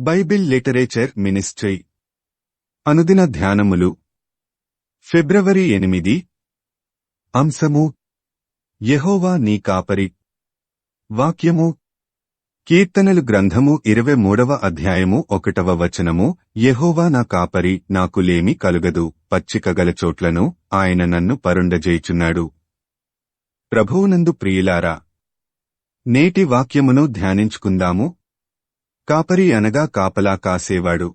Bible literature ministry. అనుదిన ధ్యానములు. ఫిబ్రవరి ఎనిమిది. అంశము. యహోవా నీ కాపరి. వాక్యము. కీర్తనలు గ్రంథము ఇరవై మూడవ అధ్యాయము ఒకటవ వచనము. యహోవా నా కాపరి నాకు లేమి కలుగదు. పచ్చికగల చోట్లను ఆయన నన్ను పరుండజేయుచున్నాడు. ప్రభువునందు ప్రియులారా నేటి వాక్యమును ధ్యానించుకుందాము. కాపరి అనగా కాపలా కాసేవాడు.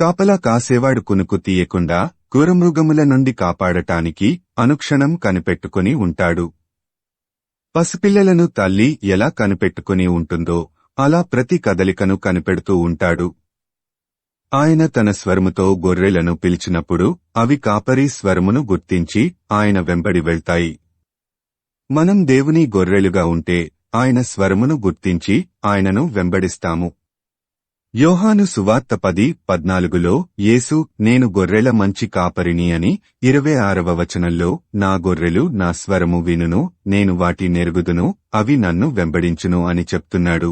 కాపలా కాసేవాడు కునుకు తీయకుండా క్రూరమృగముల నుండి కాపాడటానికి అనుక్షణం కనిపెట్టుకుని ఉంటాడు. పసిపిల్లలను తల్లి ఎలా కనిపెట్టుకుని ఉంటుందో అలా ప్రతి కదలికను కనిపెడుతూ ఉంటాడు. ఆయన తన స్వరముతో గొర్రెలను పిలిచినప్పుడు అవి కాపరి స్వరమును గుర్తించి ఆయన వెంబడి వెళ్తాయి. మనం దేవుని గొర్రెలుగా ఉంటే ఆయన స్వరమును గుర్తించి ఆయనను వెంబడిస్తాము. యోహాను సువార్త పది పద్నాలుగులో యేసు నేను గొర్రెల మంచి కాపరిని అని ఇరవై ఆరవ వచనంలో నా గొర్రెలు నా స్వరము వినును నేను వాటి నెరుగుదును అవి నన్ను వెంబడించును అని చెప్తున్నాడు.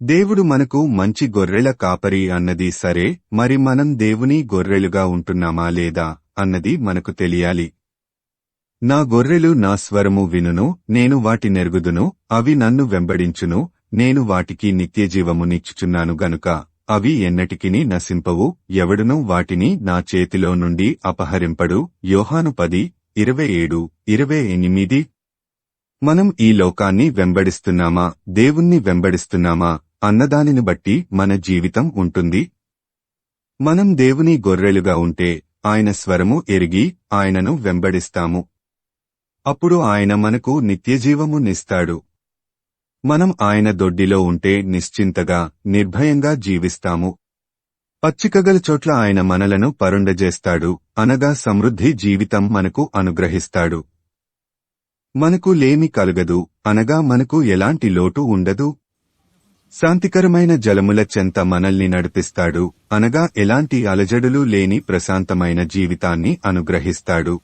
దేవుడు మనకు మంచి గొర్రెల కాపరి అన్నది సరే మరి మనం దేవుని గొర్రెలుగా ఉంటున్నామా లేదా అన్నది మనకు తెలియాలి. నా గొర్రెలు నా స్వరము వినును నేను వాటి నెరుగుదును అవి నన్ను వెంబడించును నేను వాటికి నిత్యజీవమునిచ్చుచున్నాను గనుక అవి ఎన్నటికిని నశింపవు ఎవడునూ వాటిని నా చేతిలో నుండి అపహరింపడు. యోహాను పది ఇరవై ఏడు ఇరవై ఎనిమిది. మనం ఈ లోకాన్ని వెంబడిస్తున్నామా? దేవుణ్ణి వెంబడిస్తున్నామా? అన్నదానిని బట్టి మన జీవితం ఉంటుంది. మనం దేవుని గొర్రెలుగా ఉంటే ఆయన స్వరము ఎరిగి ఆయనను వెంబడిస్తాము. అప్పుడు ఆయన మనకు నిత్యజీవము నిస్తాడు. మనం ఆయన దొడ్డిలో ఉంటే నిశ్చింతగా నిర్భయంగా జీవిస్తాము. పచ్చికగల చోట్ల ఆయన మనలను పరుండజేస్తాడు అనగా సమృద్ధి జీవితం మనకు అనుగ్రహిస్తాడు. మనకు లేమి కలగదు అనగా మనకు ఎలాంటి లోటు ఉండదు. శాంతికరమైన జలముల చెంత మనల్ని నడిపిస్తాడు అనగా ఎలాంటి అలజడులు లేని ప్రశాంతమైన జీవితాన్ని అనుగ్రహిస్తాడు.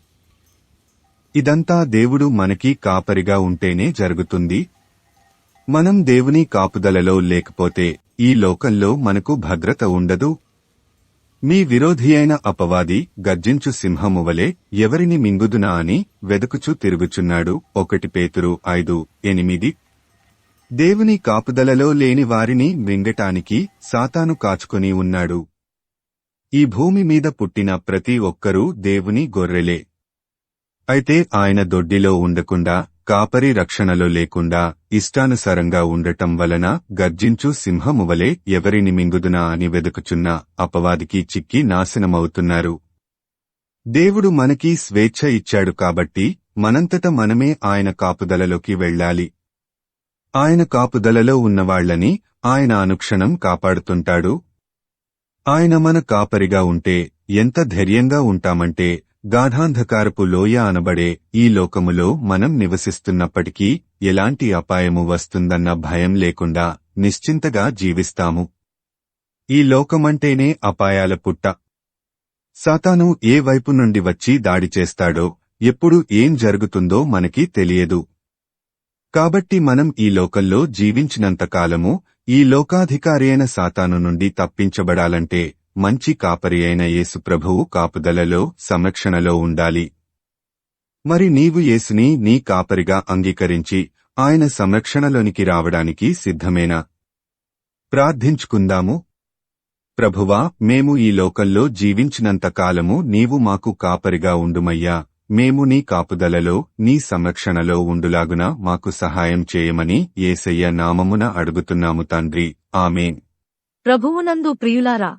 ఇదంతా దేవుడు మనకి కాపరిగా ఉంటేనే జరుగుతుంది. మనం దేవుని కాపుదలలో లేకపోతే ఈ లోకంలో మనకు భద్రత ఉండదు. మీ విరోధి అయిన అపవాది గర్జించు సింహము వలె ఎవరిని మింగుదునా అని వెదకుచు తిరుగుచున్నాడు. ఒకటి పేతురు ఐదు ఎనిమిది. దేవుని కాపుదలలో లేని వారిని మింగటానికి సాతాను కాచుకొని ఉన్నాడు. ఈ భూమి మీద పుట్టిన ప్రతి ఒక్కరూ దేవుని గొర్రెలే. అయితే ఆయన దొడ్డిలో ఉండకుండా కాపరి రక్షణలో లేకుండా ఇష్టానుసారంగా ఉండటం వలన గర్జించు సింహమువలే ఎవరిని మింగుదునా అని వెదుకుచున్న అపవాదికి చిక్కి నాశనమవుతున్నారు. దేవుడు మనకి స్వేచ్ఛ ఇచ్చాడు కాబట్టి మనంతట మనమే ఆయన కాపుదలలోకి వెళ్ళాలి. ఆయన కాపుదలలో ఉన్నవాళ్ళని ఆయన అనుక్షణం కాపాడుతుంటాడు. ఆయన మన కాపరిగా ఉంటే ఎంత ధైర్యంగా ఉంటామంటే గాఢాంధకారపు లోయ అనబడే ఈ లోకములో మనం నివసిస్తున్నప్పటికీ ఎలాంటి అపాయము వస్తుందన్న భయం లేకుండా నిశ్చింతగా జీవిస్తాము. ఈ లోకమంటేనే అపాయాల పుట్ట. సాతాను ఏ వైపు నుండి వచ్చి దాడి చేస్తాడో ఎప్పుడు ఏం జరుగుతుందో మనకి తెలియదు. కాబట్టి మనం ఈ లోకంలో జీవించినంతకాలము ఈ లోకాధికారి అయిన సాతాను నుండి తప్పించబడాలంటే మంచి కాపరి అయిన యేసు ప్రభువు కాపుదలలో సంరక్షణలో ఉండాలి. మరి నీవు యేసుని నీ కాపరిగా అంగీకరించి ఆయన సంరక్షణలోనికి రావడానికి సిద్ధమేనా? ప్రార్థించుకుందాము. ప్రభువా మేము ఈ లోకంలో జీవించినంత కాలము నీవు మాకు కాపరిగా ఉండుమయ్యా. మేము నీ కాపుదలలో నీ సంరక్షణలో ఉండులాగున మాకు సహాయం చేయమని ఏసయ్య నామమున అడుగుతున్నాము తండ్రి. ఆమె ప్రభువునందు ప్రియులారా